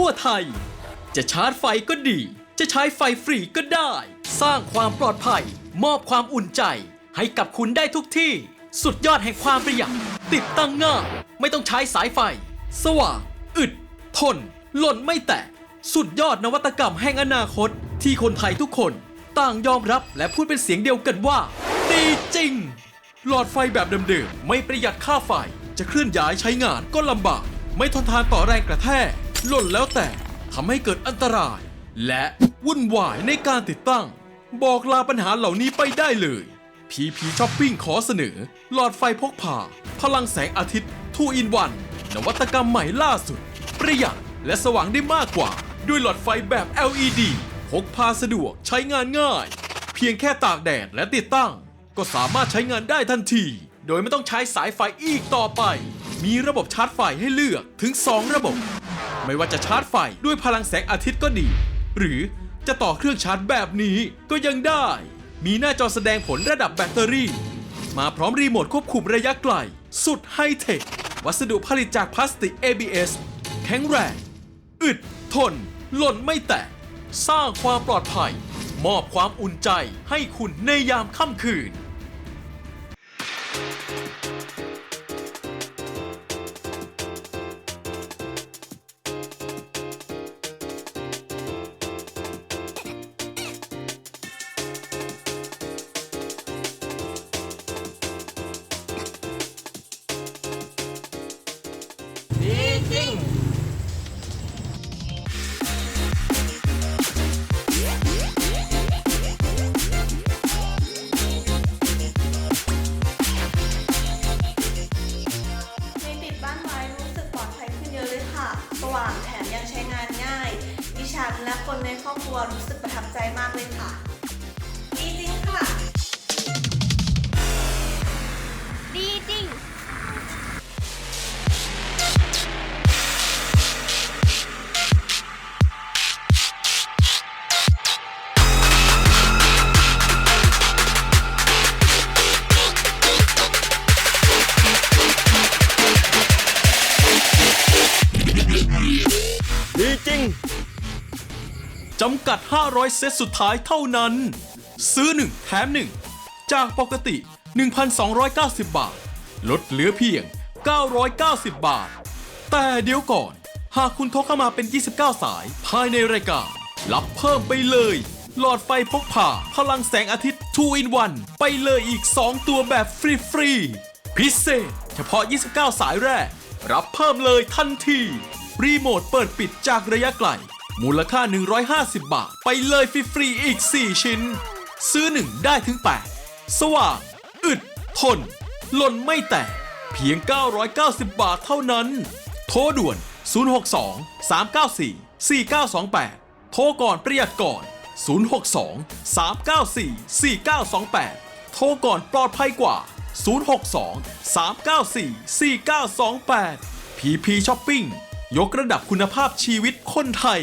ทั่วไทย จะชาร์จไฟก็ดี จะใช้ไฟฟรีก็ได้ สร้างความปลอดภัย มอบความอุ่นใจ ให้กับคุณได้ทุกที่ สุดยอดแห่งความประหยัดติดตั้งง่ายไม่ต้องใช้สายไฟ สว่างอึด ทน หล่นไม่แตก สุดยอดนวัตกรรมแห่งอนาคต ที่คนไทยทุกคน ต่างยอมรับและพูดเป็นเสียงเดียวกันว่า ดีจริง หลอดไฟแบบเดิมๆไม่ประหยัดค่าไฟ จะเคลื่อนย้ายใช้งานก็ลำบาก ไม่ทนทานต่อแรงกระแทก หล่นแล้วแต่ทำให้เกิดอันตราย และวุ่นวายในการติดตั้ง บอกลาปัญหาเหล่านี้ไปได้เลย PP Shopping ขอเสนอ หลอดไฟพกพา พลังแสงอาทิตย์2 in 1นวัตกรรมใหม่ล่าสุด ประหยัดและสว่างได้มากกว่า ด้วยหลอดไฟแบบ LED พกพาสะดวกใช้งานง่าย เพียงแค่ตากแดดและติดตั้ง ก็สามารถใช้งานได้ทันที โดยไม่ต้องใช้สายไฟอีกต่อไป มีระบบชาร์จไฟให้เลือกถึง 2 ระบบ ไม่ว่าจะชาร์จไฟด้วยพลังแสงอาทิตย์ก็ดี หรือจะต่อเครื่องชาร์จแบบนี้ก็ยังได้ มีหน้าจอแสดงผลระดับแบตเตอรี่ มาพร้อมรีโมทควบคุมระยะไกล สุดไฮเทค วัสดุผลิตจากพลาสติก ABS แข็งแรง อึด ทน หล่นไม่แตก สร้างความปลอดภัย มอบความอุ่นใจให้คุณในยามค่ำคืนำกัด 500 เซตสุดท้ายเท่านั้น ซื้อ 1 แถม 1 จากปกติ 1,290 บาท ลดเหลือเพียง 990 บาท แต่เดี๋ยวก่อน หากคุณโทรเข้ามาเป็น 29 สาย ภายในรายการรับเพิ่มไปเลย หลอดไฟพกพาพลังแสงอาทิตย์ 2 in 1 ไปเลยอีก 2 ตัวแบบฟรีๆพิเศษ เฉพาะ 29 สายแรก รับเพิ่มเลยทันที รีโมทเปิดปิดจากระยะไกล มูลค่า 150 บาท ไปเลยฟรีๆอีก 4 ชิ้น ซื้อ 1 ได้ถึง 8 สว่างอึด ทน หล่นไม่แตก เพียง 990 บาทเท่านั้น โทรด่วน 062 394 4928 โทรก่อนประหยัดก่อน 062 394 4928 โทรก่อนปลอดภัยกว่า 062 394 4928 PP Shopping ยกระดับคุณภาพชีวิตคนไทย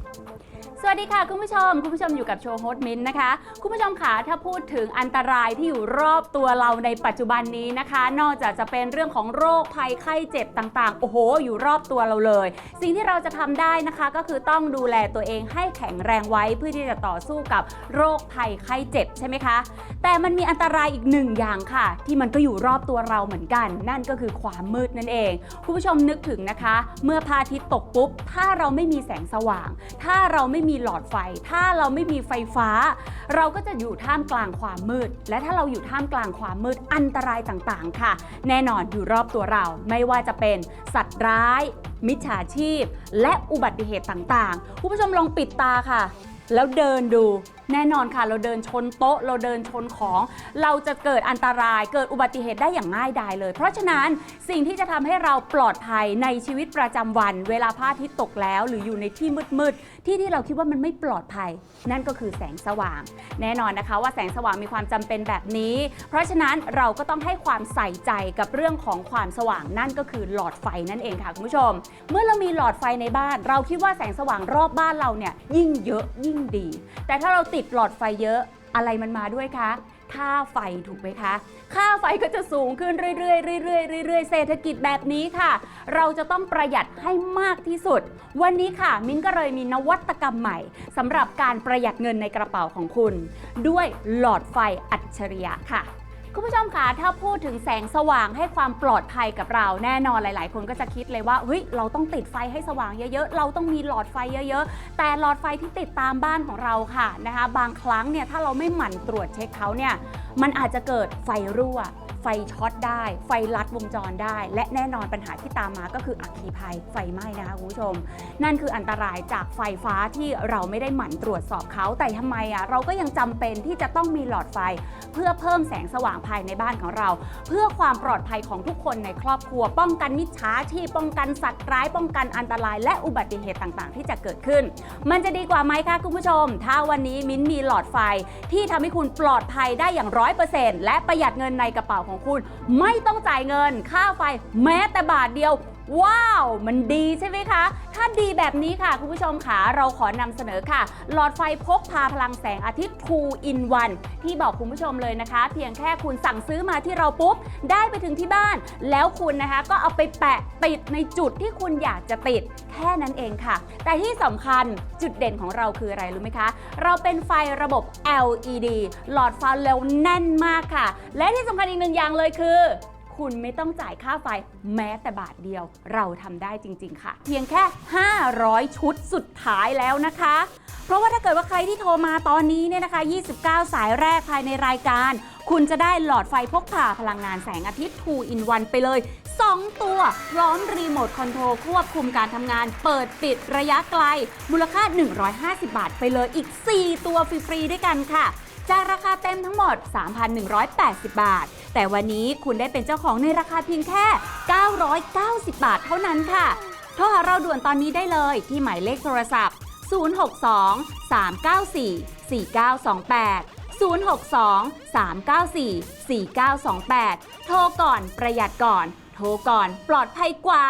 สวัสดีค่ะคุณผู้ชม คุณผู้ชมอยู่กับโชว์โฮสต์มินท์นะคะ คุณผู้ชมคะถ้าพูดถึงอันตรายที่อยู่รอบตัวเราในปัจจุบันนี้นะคะ นอกจากจะเป็นเรื่องของโรคภัยไข้เจ็บต่างๆ โอ้โห อยู่รอบตัวเราเลย สิ่งที่เราจะทำได้นะคะก็คือต้องดูแลตัวเองให้แข็งแรงไว้เพื่อที่จะต่อสู้กับโรคภัยไข้เจ็บใช่ไหมคะ แต่มันมีอันตรายอีกหนึ่งอย่างค่ะ ที่มันก็อยู่รอบตัวเราเหมือนกัน นั่นก็คือความมืดนั่นเอง คุณผู้ชมนึกถึงนะคะ เมื่อพระอาทิตย์ตกปุ๊บถ้าเราไม่มีแสงสว่าง ถ้าเราไม่มีหลอดไฟ ถ้าเราไม่มีไฟฟ้า เราก็จะอยู่ท่ามกลางความมืด และถ้าเราอยู่ท่ามกลางความมืดอันตรายต่างๆ ค่ะ แน่นอนอยู่รอบตัวเราไม่ว่าจะเป็นสัตว์ร้าย มิจฉาชีพ และอุบัติเหตุต่างๆคุณผู้ชมลองปิดตาค่ะ แล้วเดินดูแน่นอนค่ะ เราเดินชนโต๊ะ เราเดินชนของ เราจะเกิดอันตรายเกิดอุบัติเหตุได้อย่างง่ายดายเลย เพราะฉะนั้นสิ่งที่จะทำให้เราปลอดภัยในชีวิตประจำวัน เวลาพระอาทิตย์ตกแล้ว หรืออยู่ในที่มืดๆที่ที่เราคิดว่ามันไม่ปลอดภัย นั่นก็คือแสงสว่าง แน่นอนนะคะว่าแสงสว่างมีความจำเป็นแบบนี้ เพราะฉะนั้นเราก็ต้องให้ความใส่ใจกับเรื่องของความสว่างนั่นก็คือหลอดไฟนั่นเองค่ะคุณผู้ชม เมื่อเรามีหลอดไฟในบ้าน เราคิดว่าแสงสว่างรอบบ้านเราเนี่ยยิ่งเยอะยิ่งดี แต่ถ้าเราติดหลอดไฟเยอะอะไรมันมาด้วยคะค่าไฟถูกไหมคะ ค่าไฟก็จะสูงขึ้นเรื่อยๆเรื่อยๆเรื่อยๆเศรษฐกิจแบบนี้ค่ะ เราจะต้องประหยัดให้มากที่สุด วันนี้ค่ะ มิ้นก็เลยมีนวัตกรรมใหม่สำหรับการประหยัดเงินในกระเป๋าของคุณ ด้วยหลอดไฟอัจฉริยะค่ะ คุณผู้ชมคะถ้าพูดถึงแสงสว่างให้ความปลอดภัยกับเราแน่นอนหลาย ๆ คนก็จะคิดเลยว่าเฮ้ยเราต้องติดไฟให้สว่างเยอะ ๆ เราต้องมีหลอดไฟเยอะ ๆ แต่หลอดไฟที่ติดตามบ้านของเราค่ะนะคะ บางครั้งเนี่ยถ้าเราไม่หมั่นตรวจเช็คเขาเนี่ยมันอาจจะเกิดไฟรั่ว ไฟช็อตได้ ไฟลัดวงจรได้ และแน่นอนปัญหาที่ตามมาก็คืออัคคีภัยไฟไหม้นะคะคุณผู้ชม นั่นคืออันตรายจากไฟฟ้าที่เราไม่ได้หมั่นตรวจสอบเขาแต่ทำไมอะเราก็ยังจำเป็นที่จะต้องมีหลอดไฟ เพื่อเพิ่มแสงสว่างภายในบ้านของเรา เพื่อความปลอดภัยของทุกคนในครอบครัว ป้องกันมิจฉาชีพป้องกันสัตว์ร้ายป้องกันอันตราย และอุบัติเหตุต่างๆ ที่จะเกิดขึ้น มันจะดีกว่าไหมคะคุณผู้ชม ถ้าวันนี้มิ้นมีหลอดไฟที่ทำให้คุณปลอดภัยได้อย่างร้อยเปอร์เซ็นต์และประหยัดเงินในกระเป๋าของของคุณ ไม่ต้องจ่ายเงินค่าไฟแม้แต่บาทเดียว ว้าว มันดีใช่ไหมคะ ถ้าดีแบบนี้ค่ะ คุณผู้ชมค่ะ เราขอนำเสนอค่ะ หลอดไฟพกพาพลังแสงอาทิตย์ 2 in 1 ที่บอกคุณผู้ชมเลยนะคะ เพียงแค่คุณสั่งซื้อมาที่เราปุ๊บ ได้ไปถึงที่บ้าน แล้วคุณนะคะก็เอาไปแปะติดในจุดที่คุณอยากจะติด แค่นั้นเองค่ะ แต่ที่สำคัญจุดเด่นของเราคืออะไรรู้ไหมคะ เราเป็นไฟระบบ LED หลอดไฟเร็วแน่นมากค่ะ และที่สำคัญอีกหนึ่งอย่างเลยคือ คุณไม่ต้องจ่ายค่าไฟแม้แต่บาทเดียว เราทำได้จริง ๆ ค่ะ เพียงแค่ 500 ชุดสุดท้ายแล้วนะคะ เพราะว่าถ้าเกิดว่าใครที่โทรมาตอนนี้เนี่ยนะคะ 29 สายแรกภายในรายการ คุณจะได้หลอดไฟพกพาพลังงานแสงอาทิตย์ 2 in 1 ไปเลย 2 ตัว พร้อมรีโมทคอนโทรลควบคุมการทำงาน เปิดปิดระยะไกล มูลค่า 150 บาทไปเลยอีก 4 ตัวฟรีๆด้วยกันค่ะจากราคาเต็มทั้งหมด 3,180 บาท แต่วันนี้คุณได้เป็นเจ้าของในราคาเพียงแค่ 990 บาทเท่านั้นค่ะ โทรหาเราด่วนตอนนี้ได้เลยที่หมายเลขโทรศัพท์ 062 394 4928 062 394 4928 โทรก่อนประหยัดก่อน โทรก่อนปลอดภัยกว่า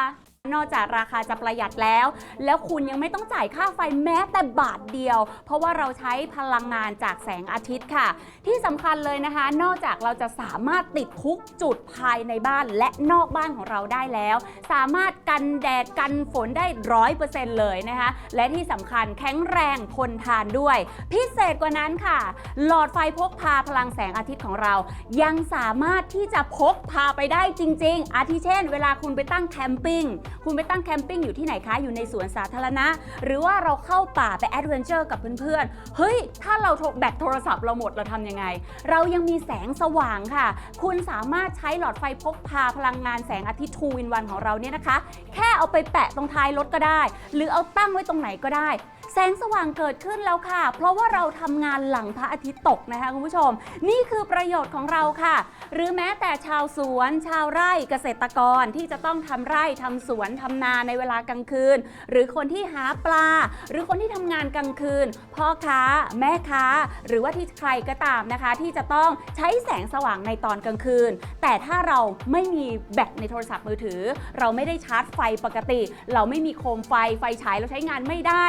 นอกจากราคาจะประหยัดแล้ว แล้วคุณยังไม่ต้องจ่ายค่าไฟแม้แต่บาทเดียว เพราะว่าเราใช้พลังงานจากแสงอาทิตย์ค่ะ ที่สำคัญเลยนะคะ นอกจากเราจะสามารถติดทุกจุดภายในบ้านและนอกบ้านของเราได้แล้ว สามารถกันแดดกันฝนได้ร้อยเปอร์เซ็นต์เลยนะคะ และที่สำคัญแข็งแรงทนทานด้วย พิเศษกว่านั้นค่ะ หลอดไฟพกพาพลังแสงอาทิตย์ของเรา ยังสามารถที่จะพกพาไปได้จริง ๆ อาทิเช่น เวลาคุณไปตั้งแคมปิ้งคุณไปตั้งแคมปิ้งอยู่ที่ไหนคะ อยู่ในสวนสาธารณะ หรือว่าเราเข้าป่าไปแอดเวนเจอร์กับเพื่อนๆ เฮ้ย ถ้าเราแบตโทรศัพท์เราหมดเราทำยังไง เรายังมีแสงสว่างค่ะ คุณสามารถใช้หลอดไฟพกพาพลังงานแสงอาทิตย์2 in 1ของเราเนี่ยนะคะ แค่เอาไปแปะตรงท้ายรถก็ได้ หรือเอาตั้งไว้ตรงไหนก็ได้แสงสว่างเกิดขึ้นแล้วค่ะ เพราะว่าเราทำงานหลังพระอาทิตย์ตกนะคะคุณผู้ชม นี่คือประโยชน์ของเราค่ะ หรือแม้แต่ชาวสวน ชาวไร่เกษตรกรที่จะต้องทำไร่ทำสวนทำนาในเวลากลางคืน หรือคนที่หาปลา หรือคนที่ทำงานกลางคืน พ่อค้า แม่ค้า หรือว่าที่ใครก็ตามนะคะ ที่จะต้องใช้แสงสว่างในตอนกลางคืน แต่ถ้าเราไม่มีแบตในโทรศัพท์มือถือ เราไม่ได้ชาร์จไฟปกติ เราไม่มีโคมไฟไฟฉายเราใช้งานไม่ได้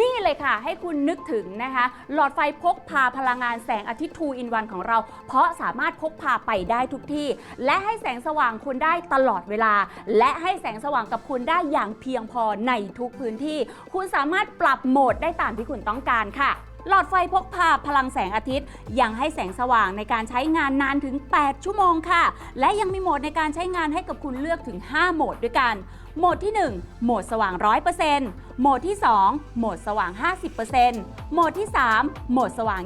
นี่เลยค่ะ ให้คุณนึกถึงนะคะ หลอดไฟพกพาพลังงานแสงอาทิตย์2 in 1ของเรา เพราะสามารถพกพาไปได้ทุกที่ และให้แสงสว่างคุณได้ตลอดเวลา และให้แสงสว่างกับคุณได้อย่างเพียงพอในทุกพื้นที่ คุณสามารถปรับโหมดได้ตามที่คุณต้องการค่ะ หลอดไฟพกพาพลังแสงอาทิตย์ ยังให้แสงสว่างในการใช้งานนานถึง 8 ชั่วโมงค่ะ และยังมีโหมดในการใช้งานให้กับคุณเลือกถึง 5 โหมดด้วยกัน โหมดที่ 1 โหมดสว่าง 100%โหมดที่ 2 โหมดสว่าง 50%โหมดที่ 3 โหมดสว่าง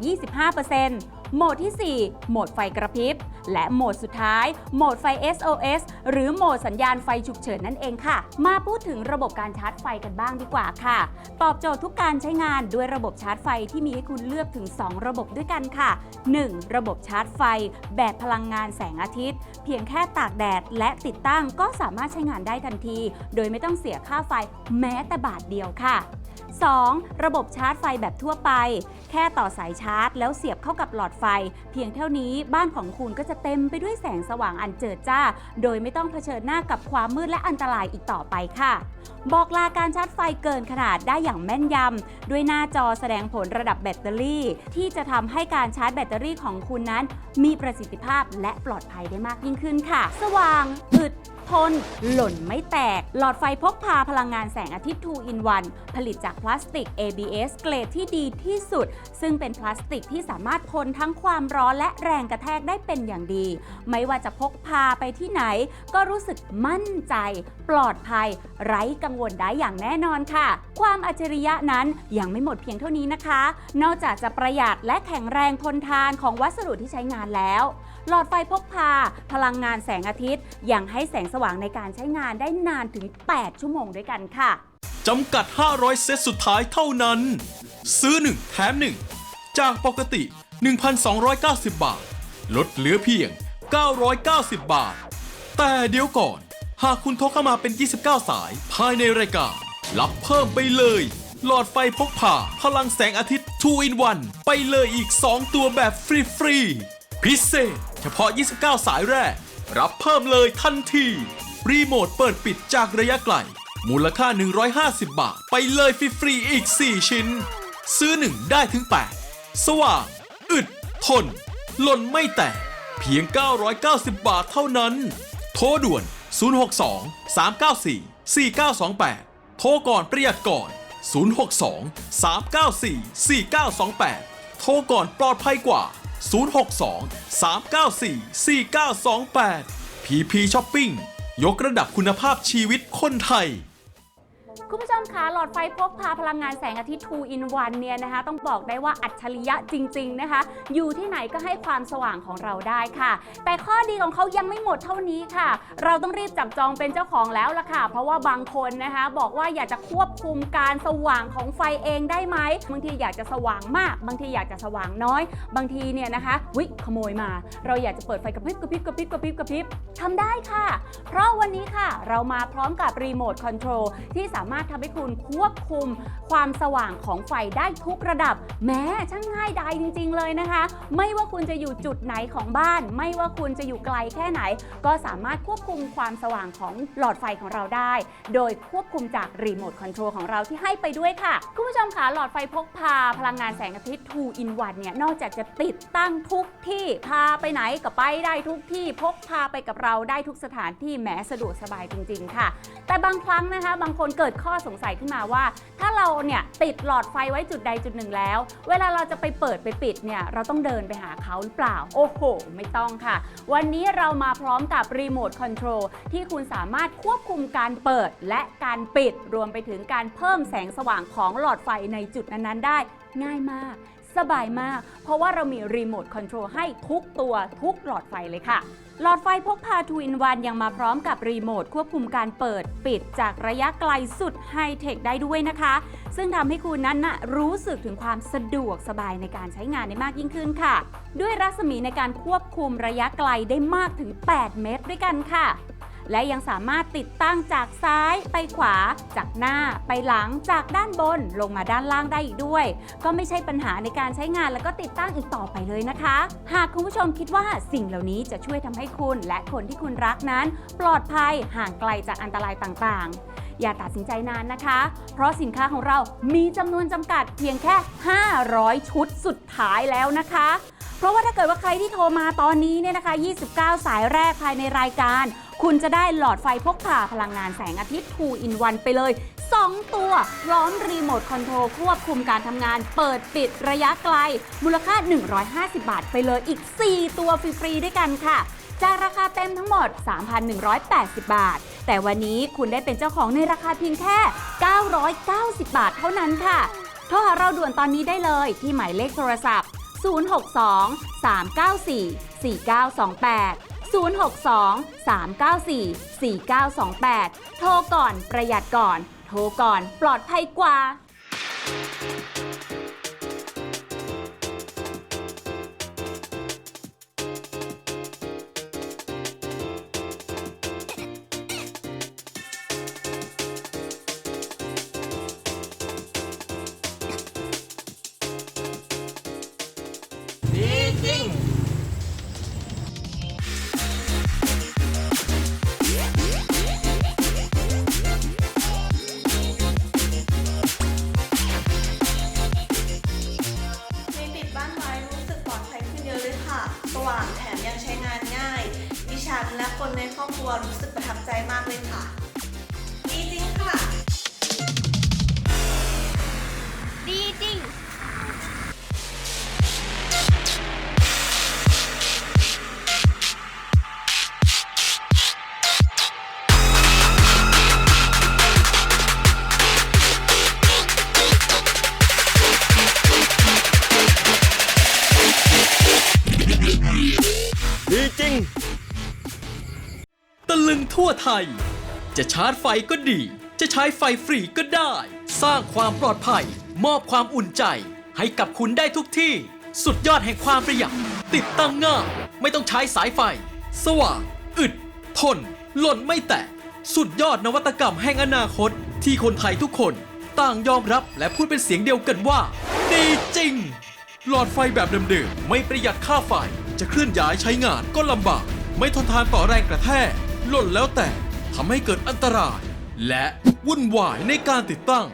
25% โหมดที่ 4 โหมดไฟกระพริบ และโหมดสุดท้าย โหมดไฟ SOS หรือโหมดสัญญาณไฟฉุกเฉินนั่นเองค่ะ มาพูดถึงระบบการชาร์จไฟกันบ้างดีกว่าค่ะ ตอบโจทย์ทุกการใช้งานด้วยระบบชาร์จไฟที่มีให้คุณเลือกถึง 2 ระบบด้วยกันค่ะ 1. ระบบชาร์จไฟ แบบพลังงานแสงอาทิตย์ เพียงแค่ตากแดดและติดตั้งก็สามารถใช้งานได้ทันที โดยไม่ต้องเสียค่าไฟแม้แต่บาทเดียวค่ะ 2. ระบบชาร์จไฟแบบทั่วไป แค่ต่อสายชาร์จ แล้วเสียบเข้ากับหลอดไฟ เพียงเท่านี้บ้านของคุณก็จะเต็มไปด้วยแสงสว่างอันเจิดจ้า โดยไม่ต้องเผชิญหน้ากับความมืดและอันตรายอีกต่อไปค่ะ บอกลาการชาร์จไฟเกินขนาดได้อย่างแม่นยำด้วยหน้าจอแสดงผลระดับแบตเตอรี่ ที่จะทำให้การชาร์จแบตเตอรี่ของคุณนั้น มีประสิทธิภาพและปลอดภัยได้มากยิ่งขึ้นค่ะ สว่างอึด ทน หล่นไม่แตก หลอดไฟพกพาพลังงานแสงอาทิตย์ 2 in 1 ผลิตจากพลาสติก ABS เกรดที่ดีที่สุด ซึ่งเป็นพลาสติกที่สามารถทนทั้งความร้อนและแรงกระแทกได้เป็นอย่างดี ไม่ว่าจะพกพาไปที่ไหน ก็รู้สึกมั่นใจ ปลอดภัย ไร้กังวลได้อย่างแน่นอนค่ะ ความอัจฉริยะนั้นยังไม่หมดเพียงเท่านี้นะคะ นอกจากจะประหยัดและแข็งแรงทนทานของวัสดุที่ใช้งานแล้ว หลอดไฟพกพา พลังงานแสงอาทิตย์ ยังให้แสงสว่างในการใช้งานได้นานถึง 8 ชั่วโมงด้วยกันค่ะ จำกัด 500 เซตสุดท้ายเท่านั้น ซื้อ 1 แถม 1 จากปกติ 1,290 บาท ลดเหลือเพียง 990 บาท แต่เดี๋ยวก่อน หากคุณโทรเข้ามาเป็น 29 สาย ภายในรายการรับเพิ่มไปเลย หลอดไฟพกพาพลังแสงอาทิตย์ 2 in 1 ไปเลยอีก 2 ตัวแบบฟรีๆ พิเศษ เฉพาะ 29 สายแรก รับเพิ่มเลยทันที รีโมทเปิดปิดจากระยะไกล มูลค่า 150 บาท ไปเลยฟรีๆอีก 4 ชิ้น ซื้อ 1 ได้ถึง 8 สว่าง อึด ทน หล่นไม่แตก เพียง 990 บาทเท่านั้น โทรด่วน 062 394 4928 โทรก่อนประหยัดก่อน 062 394 4928 โทรก่อนปลอดภัยกว่า 062 394 4928 PP Shopping ยกระดับคุณภาพชีวิตคนไทย คุณผู้ชมคะหลอดไฟพกพาพลังงานแสงอาทิตย์ 2 in 1 เนี่ยนะคะ ต้องบอกได้ว่าอัจฉริยะจริง ๆ นะคะ อยู่ที่ไหนก็ให้ความสว่างของเราได้ค่ะ แต่ข้อดีของเขายังไม่หมดเท่านี้ค่ะ เราต้องรีบจับจองเป็นเจ้าของแล้วล่ะค่ะ เพราะว่าบางคนนะคะ บอกว่าอยากจะควบคุมการสว่างของไฟเองได้ไหมบางทีอยากจะสว่างมาก บางทีอยากจะสว่างน้อย บางทีเนี่ยนะคะวิขโมยมา เราอยากจะเปิดไฟกระพริบกระพริบกระพริบกระพริบกระพริบทำได้ค่ะ เพราะวันนี้ค่ะ เรามาพร้อมกับรีโมทคอนโทรลที่สามารถทำให้คุณควบคุมความสว่างของไฟได้ทุกระดับ แม้ช่างง่ายดายจริง ๆ เลยนะคะ ไม่ว่าคุณจะอยู่จุดไหนของบ้าน ไม่ว่าคุณจะอยู่ไกลแค่ไหน ก็สามารถควบคุมความสว่างของหลอดไฟของเราได้ โดยควบคุมจากรีโมทคอนโทรลของเราที่ให้ไปด้วยค่ะ คุณผู้ชมคะหลอดไฟพกพา พลังงานแสงอาทิตย์2 in 1เนี่ยนอกจากจะติดตั้งทุกที่พาไปไหนก็ไปได้ทุกที่พกพาไปกับเราได้ทุกสถานที่แหมสะดวกสบายจริง ๆ ค่ะ แต่บางครั้งนะคะ บางคนเกิดข้อสงสัยขึ้นมาว่า ถ้าเราเนี่ยติดหลอดไฟไว้จุดใดจุดหนึ่งแล้ว เวลาเราจะไปเปิดไปปิดเนี่ยเราต้องเดินไปหาเขาหรือเปล่า โอ้โห ไม่ต้องค่ะ วันนี้เรามาพร้อมกับรีโมทคอนโทรลที่คุณสามารถควบคุมการเปิดและการปิดรวมไปถึงการเพิ่มแสงสว่างของหลอดไฟในจุดนั้นๆ ได้ง่ายมากสบายมาก เพราะว่าเรามีรีโมทคอนโทรลให้ทุกตัวทุกหลอดไฟเลยค่ะ หลอดไฟพกพาทูอินวันยังมาพร้อมกับรีโมทควบคุมการเปิดปิดจากระยะไกลสุดไฮเทคได้ด้วยนะคะ ซึ่งทำให้คุณนั้นนะรู้สึกถึงความสะดวกสบายในการใช้งานได้มากยิ่งขึ้นค่ะ ด้วยรัศมีในการควบคุมระยะไกลได้มากถึง 8 เมตรด้วยกันค่ะ และยังสามารถติดตั้งจากซ้ายไปขวา จากหน้าไปหลังจากด้านบนลงมาด้านล่างได้อีกด้วย ก็ไม่ใช่ปัญหาในการใช้งานแล้วก็ติดตั้งอีกต่อไปเลยนะคะ หากคุณผู้ชมคิดว่าสิ่งเหล่านี้จะช่วยทำให้คุณและคนที่คุณรักนั้น ปลอดภัยห่างไกลจากอันตรายต่างๆอย่าตัดสินใจนานนะคะ เพราะสินค้าของเรามีจำนวนจำกัดเพียงแค่ 500 ชุดสุดท้ายแล้วนะคะ เพราะว่าถ้าเกิดว่าใครที่โทรมาตอนนี้เนี่ยนะคะ 29 สายแรกภายในรายการ คุณจะได้หลอดไฟพกพาพลังงานแสงอาทิตย์ 2 in 1 ไปเลย 2 ตัว พร้อมรีโมทคอนโทรลควบคุมการทำงาน เปิดปิดระยะไกล มูลค่า 150 บาทไปเลยอีก 4 ตัวฟรีๆด้วยกันค่ะจากราคาเต็มทั้งหมด 3,180 บาท แต่วันนี้คุณได้เป็นเจ้าของในราคาเพียงแค่ 990 บาทเท่านั้นค่ะ โทรหาเราด่วนตอนนี้ได้เลยที่หมายเลขโทรศัพท์ 062 394 4928 062 394 4928 โทรก่อนประหยัดก่อน โทรก่อนปลอดภัยกว่า รู้สึกประทับใจมากเลยค่ะ จะชาร์จไฟก็ดี จะใช้ไฟฟรีก็ได้ สร้างความปลอดภัย มอบความอุ่นใจ ให้กับคุณได้ทุกที่ สุดยอดแห่งความประหยัด ติดตั้งง่ายไม่ต้องใช้สายไฟ สว่างอึด ทน หล่นไม่แตก สุดยอดนวัตกรรมแห่งอนาคต ที่คนไทยทุกคน ต่างยอมรับและพูดเป็นเสียงเดียวกันว่า ดีจริง หลอดไฟแบบเดิมๆไม่ประหยัดค่าไฟ จะเคลื่อนย้ายใช้งานก็ลำบาก ไม่ทนทานต่อแรงกระแทกหล่นแล้วแต่ ทำให้เกิดอันตราย และวุ่นวายในการติดตั้ง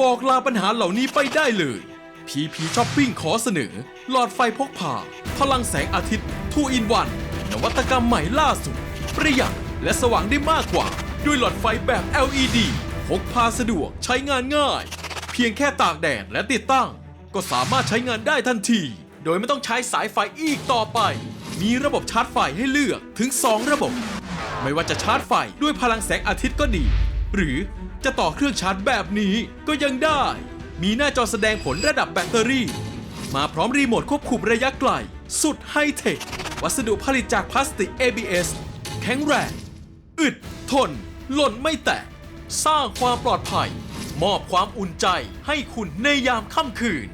บอกลาปัญหาเหล่านี้ไปได้เลย PP Shopping ขอเสนอ หลอดไฟพกพา พลังแสงอาทิตย์2 in 1นวัตกรรมใหม่ล่าสุด ประหยัดและสว่างได้มากกว่า ด้วยหลอดไฟแบบ LED พกพาสะดวกใช้งานง่าย เพียงแค่ตากแดดและติดตั้ง ก็สามารถใช้งานได้ทันที โดยไม่ต้องใช้สายไฟอีกต่อไป มีระบบชาร์จไฟให้เลือกถึง 2 ระบบ ไม่ว่าจะชาร์จไฟด้วยพลังแสงอาทิตย์ก็ดี หรือจะต่อเครื่องชาร์จแบบนี้ก็ยังได้ มีหน้าจอแสดงผลระดับแบตเตอรี่ มาพร้อมรีโมทควบคุมระยะไกล สุดไฮเทค วัสดุผลิตจากพลาสติก ABS แข็งแรง อึด ทน หล่นไม่แตก สร้างความปลอดภัย มอบความอุ่นใจให้คุณในยามค่ำคืน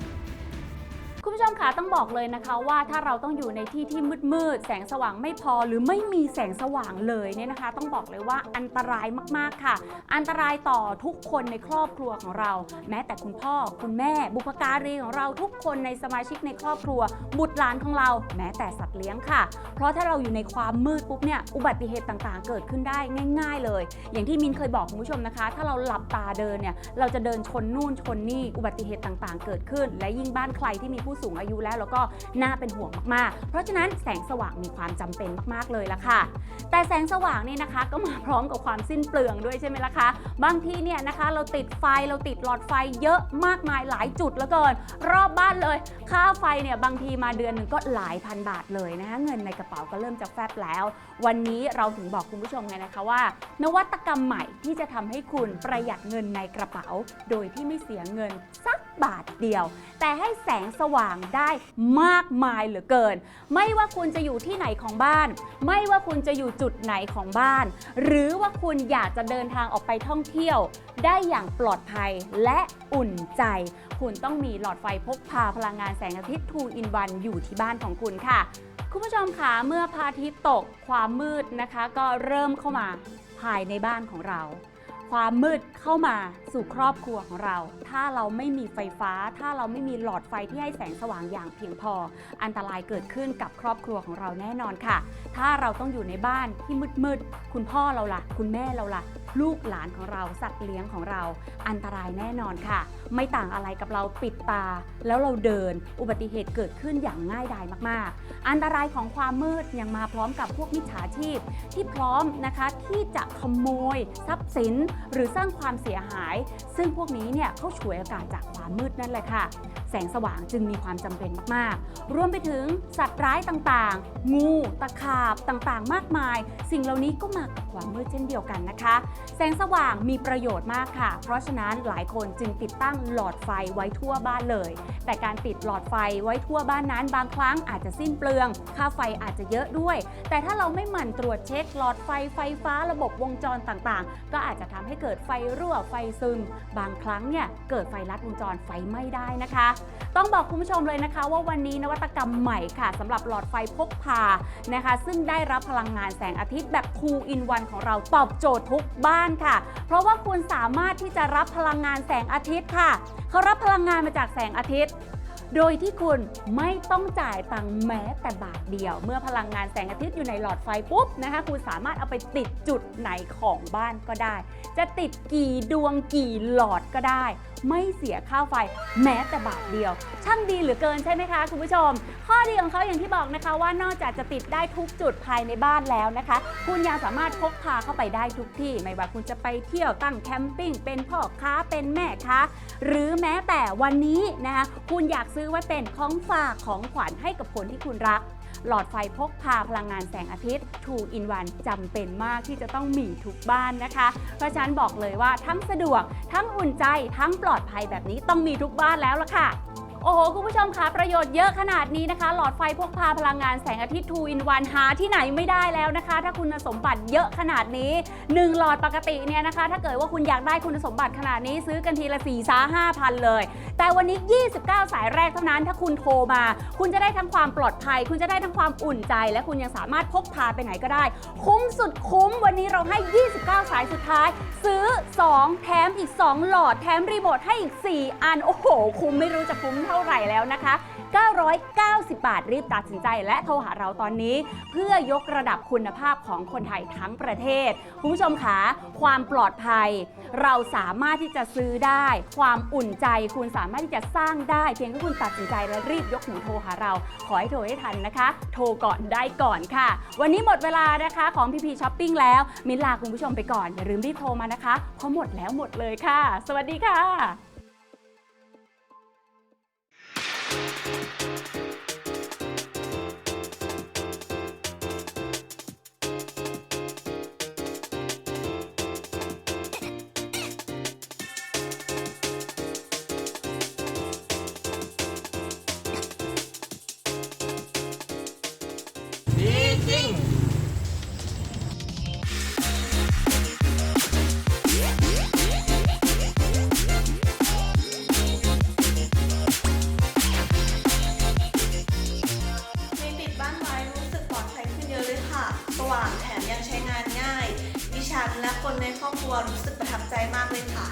คุณผู้ชมคะต้องบอกเลยนะคะว่าถ้าเราต้องอยู่ในที่ที่มืดๆแสงสว่างไม่พอหรือไม่มีแสงสว่างเลยเนี่ยนะคะ ต้องบอกเลยว่าอันตรายมากๆค่ะ อันตรายต่อทุกคนในครอบครัวของเรา แม้แต่คุณพ่อคุณแม่ บุพการีของเราทุกคนในสมาชิกในครอบครัว บุตรหลานของเรา แม้แต่สัตว์เลี้ยงค่ะ เพราะถ้าเราอยู่ในความมืดปุ๊บเนี่ยอุบัติเหตุต่างๆ เกิดขึ้นได้ง่าย ๆ เลย อย่างที่มินเคยบอกคุณผู้ชมนะคะ ถ้าเราหลับตาเดินเนี่ยเราจะเดินชนนู่นชนนี่อุบัติเหตุต่างๆ เกิดขึ้น และยิ่งบ้านใครที่มีผูู้้สูงอายุแล้วแล้วก็น่าเป็นห่วงมากๆ เพราะฉะนั้นแสงสว่างมีความจำเป็นมากๆเลยละค่ะ แต่แสงสว่างนี่นะคะ ก็มาพร้อมกับความสิ้นเปลืองด้วยใช่ไหมล่ะคะ บางทีเนี่ยนะคะ เราติดไฟเราติดหลอดไฟเยอะมากมายหลายจุดเหลือเกิน รอบบ้านเลย ค่าไฟเนี่ยบางทีมาเดือนหนึ่งก็หลายพันบาทเลยนะคะ เงินในกระเป๋าก็เริ่มจะแฟบแล้ว วันนี้เราถึงบอกคุณผู้ชมไงนะคะว่า นวัตกรรมใหม่ที่จะทำให้คุณประหยัดเงินในกระเป๋า โดยที่ไม่เสียเงินสักบาทเดียว แต่ให้แสงสว่างได้มากมายเหลือเกิน ไม่ว่าคุณจะอยู่ที่ไหนของบ้าน ไม่ว่าคุณจะอยู่จุดไหนของบ้าน หรือว่าคุณอยากจะเดินทางออกไปท่องเที่ยว ได้อย่างปลอดภัยและอุ่นใจ คุณต้องมีหลอดไฟพกพาพลังงานแสงอาทิตย์2 in 1อยู่ที่บ้านของคุณค่ะ คุณผู้ชมคะเมื่อพระอาทิตย์ตกความมืดนะคะ ก็เริ่มเข้ามาภายในบ้านของเรา ความมืดเข้ามาสู่ครอบครัวของเรา ถ้าเราไม่มีไฟฟ้า ถ้าเราไม่มีหลอดไฟที่ให้แสงสว่างอย่างเพียงพอ อันตรายเกิดขึ้นกับครอบครัวของเราแน่นอนค่ะ ถ้าเราต้องอยู่ในบ้านที่มืดๆ คุณพ่อเราล่ะ คุณแม่เราล่ะ ลูกหลานของเราสัตว์เลี้ยงของเรา อันตรายแน่นอนค่ะ ไม่ต่างอะไรกับเราปิดตา แล้วเราเดินอุบัติเหตุเกิดขึ้นอย่างง่ายดายมาก ๆ อันตรายของความมืดยังมาพร้อมกับพวกมิจฉาชีพ ที่พร้อมนะคะที่จะขโมย ทรัพย์สิน หรือสร้างความเสียหายซึ่งพวกนี้เนี่ยเขาฉวยโอกาสจากความมืดนั่นแหละค่ะ แสงสว่างจึงมีความจำเป็นมากๆ รวมไปถึงสัตว์ร้ายต่างๆ งู ตะขาบต่างๆ มากมาย สิ่งเหล่านี้ก็มากับความมืดเช่นเดียวกันนะคะ แสงสว่างมีประโยชน์มากค่ะ เพราะฉะนั้นหลายคนจึงติดตั้งหลอดไฟไว้ทั่วบ้านเลย แต่การติดหลอดไฟไว้ทั่วบ้านนั้น บางครั้งอาจจะสิ้นเปลือง ค่าไฟอาจจะเยอะด้วย แต่ถ้าเราไม่หมั่นตรวจเช็คหลอดไฟไฟฟ้าระบบวงจรต่างๆ ก็อาจจะทำให้เกิดไฟรั่วไฟซึงบางครั้งเนี่ยเกิดไฟลัดวงจรไฟไหม้ได้นะคะ ต้องบอกคุณผู้ชมเลยนะคะ ว่าวันนี้นวัตกรรมใหม่ค่ะสำหรับหลอดไฟพกพานะคะ ซึ่งได้รับพลังงานแสงอาทิตย์แบบ2 in 1ของเราตอบโจทย์ทุกบ้านค่ะ เพราะว่าคุณสามารถที่จะรับพลังงานแสงอาทิตย์ค่ะเขารับพลังงานมาจากแสงอาทิตย์ โดยที่คุณไม่ต้องจ่ายตังค์แม้แต่บาทเดียว เมื่อพลังงานแสงอาทิตย์อยู่ในหลอดไฟปุ๊บนะคะคุณสามารถเอาไปติดจุดไหนของบ้านก็ได้ จะติดกี่ดวงกี่หลอดก็ได้ ไม่เสียค่าไฟแม้แต่บาทเดียว ช่างดีเหลือเกินใช่ไหมคะคุณผู้ชม ข้อดีของเขาอย่างที่บอกนะคะว่านอกจากจะติดได้ทุกจุดภายในบ้านแล้วนะคะ คุณยังสามารถพกพาเข้าไปได้ทุกที่ ไม่ว่าคุณจะไปเที่ยวตั้งแคมปิ้งเป็นพ่อค้าเป็นแม่ค้าหรือแม้แต่วันนี้นะคะคุณอยากซื้อไว้เป็นของฝากของขวัญให้กับคนที่คุณรัก หลอดไฟพกพาพลังงานแสงอาทิตย์ 2 in 1จำเป็นมากที่จะต้องมีทุกบ้านนะคะ เพราะฉะนั้นบอกเลยว่าทั้งสะดวก ทั้งอุ่นใจ ทั้งปลอดภัยแบบนี้ต้องมีทุกบ้านแล้วล่ะค่ะ โอ้โห คุณผู้ชมคะประโยชน์เยอะขนาดนี้นะคะ หลอดไฟพกพาพลังงานแสงอาทิตย์ 2 in 1 หาที่ไหนไม่ได้แล้วนะคะ ถ้าคุณสมบัติเยอะขนาดนี้ 1 หลอดปกติเนี่ยนะคะ ถ้าเกิดว่าคุณอยากได้คุณสมบัติขนาดนี้ซื้อกันทีละ4ซ่า5,000เลย แต่วันนี้ 29 สายแรกเท่านั้นถ้าคุณโทรมา คุณจะได้ทั้งความปลอดภัย คุณจะได้ทั้งความอุ่นใจ และคุณยังสามารถพกพาไปไหนก็ได้ คุ้มสุดคุ้ม วันนี้เราให้ 29 สายสุดท้าย ซื้อ 2 แถมอีก 2 หลอดแถมรีโมทให้อีก 4 อันโอ้โหคุ้มไม่รู้จะคุ้มเท่าไหร่แล้วนะคะ 990 บาทรีบตัดสินใจ และโทรหาเราตอนนี้ เพื่อยกระดับคุณภาพของคนไทยทั้งประเทศคุณผู้ชมคะความปลอดภัย เราสามารถที่จะซื้อได้ ความอุ่นใจคุณสามารถที่จะสร้างได้ เพียงแค่คุณตัดสินใจและรีบยกหูโทรหาเรา ขอให้โทรให้ทันนะคะ โทรก่อนได้ก่อนค่ะ วันนี้หมดเวลานะคะของพีพีช้อปปิ้งแล้วมิลาคุณผู้ชมไปก่อนอย่าลืมรีบโทรมานะคะเพราะหมดแล้วหมดเลยค่ะ สวัสดีค่ะ ครอบครัวรู้สึกประทับใจมากเลยค่ะ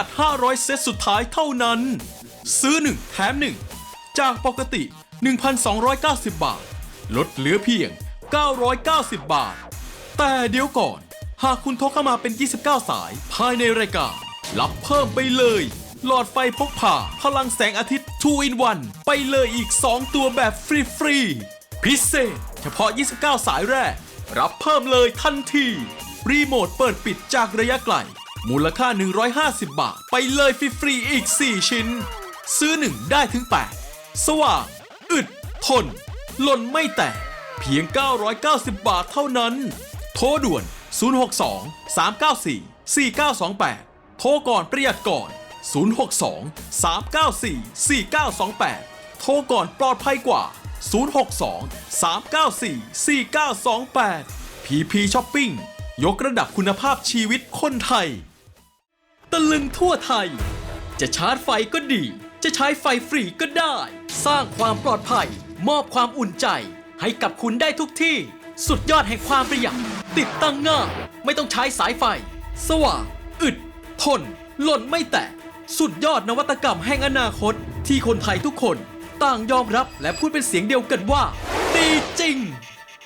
กัด 500 เซตสุดท้ายเท่านั้น ซื้อ 1 แถม 1 จากปกติ 1,290 บาท ลดเหลือเพียง 990 บาท แต่เดี๋ยวก่อน หากคุณโทรเข้ามาเป็น 29 สาย ภายในรายการรับเพิ่มไปเลย หลอดไฟพกพาพลังแสงอาทิตย์ 2 in 1 ไปเลยอีก 2 ตัวแบบฟรีๆพิเศษ เฉพาะ 29 สายแรก รับเพิ่มเลยทันที รีโมทเปิดปิดจากระยะไกล มูลค่า 150 บาท ไปเลยฟรีๆอีก 4 ชิ้น ซื้อ 1 ได้ถึง 8 สว่าง อึด ทน หล่นไม่แตก เพียง 990 บาทเท่านั้น โทรด่วน 062 394 4928 โทรก่อนประหยัดก่อน 062 394 4928 โทรก่อนปลอดภัยกว่า 062 394 4928 PP Shopping ยกระดับคุณภาพชีวิตคนไทย ตะลึงทั่วไทย จะชาร์จไฟก็ดี จะใช้ไฟฟรีก็ได้ สร้างความปลอดภัย มอบความอุ่นใจ ให้กับคุณได้ทุกที่ สุดยอดแห่งความประหยัด ติดตั้งง่ายไม่ต้องใช้สายไฟ สว่างอึด ทน หล่นไม่แตก สุดยอดนวัตกรรมแห่งอนาคต ที่คนไทยทุกคน ต่างยอมรับและพูดเป็นเสียงเดียวกันว่า ดีจริง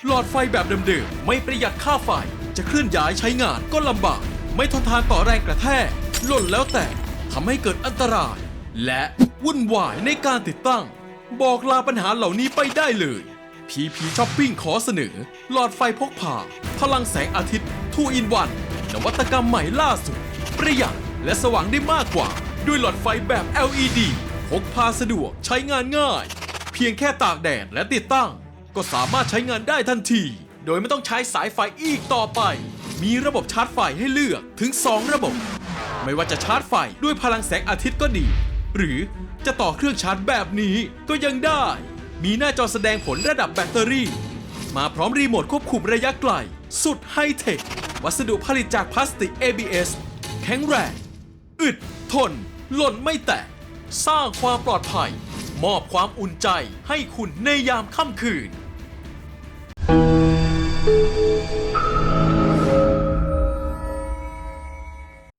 หลอดไฟแบบเดิมๆไม่ประหยัดค่าไฟ จะเคลื่อนย้ายใช้งานก็ลำบาก ไม่ทนทานต่อแรงกระแทก หล่นแล้วแตกทำให้เกิดอันตราย และวุ่นวายในการติดตั้ง บอกลาปัญหาเหล่านี้ไปได้เลย PP Shopping ขอเสนอ หลอดไฟพกพา พลังแสงอาทิตย์2 in 1นวัตกรรมใหม่ล่าสุด ประหยัดและสว่างได้มากกว่า ด้วยหลอดไฟแบบ LED พกพาสะดวกใช้งานง่าย เพียงแค่ตากแดดและติดตั้ง ก็สามารถใช้งานได้ทันที โดยไม่ต้องใช้สายไฟอีกต่อไป มีระบบชาร์จไฟให้เลือกถึง 2 ระบบ ไม่ว่าจะชาร์จไฟด้วยพลังแสงอาทิตย์ก็ดี หรือจะต่อเครื่องชาร์จแบบนี้ก็ยังได้ มีหน้าจอแสดงผลระดับแบตเตอรี่ มาพร้อมรีโมทควบคุมระยะไกล สุดไฮเทค วัสดุผลิตจากพลาสติก ABS แข็งแรง อึด ทน หล่นไม่แตก สร้างความปลอดภัย มอบความอุ่นใจให้คุณในยามค่ำคืน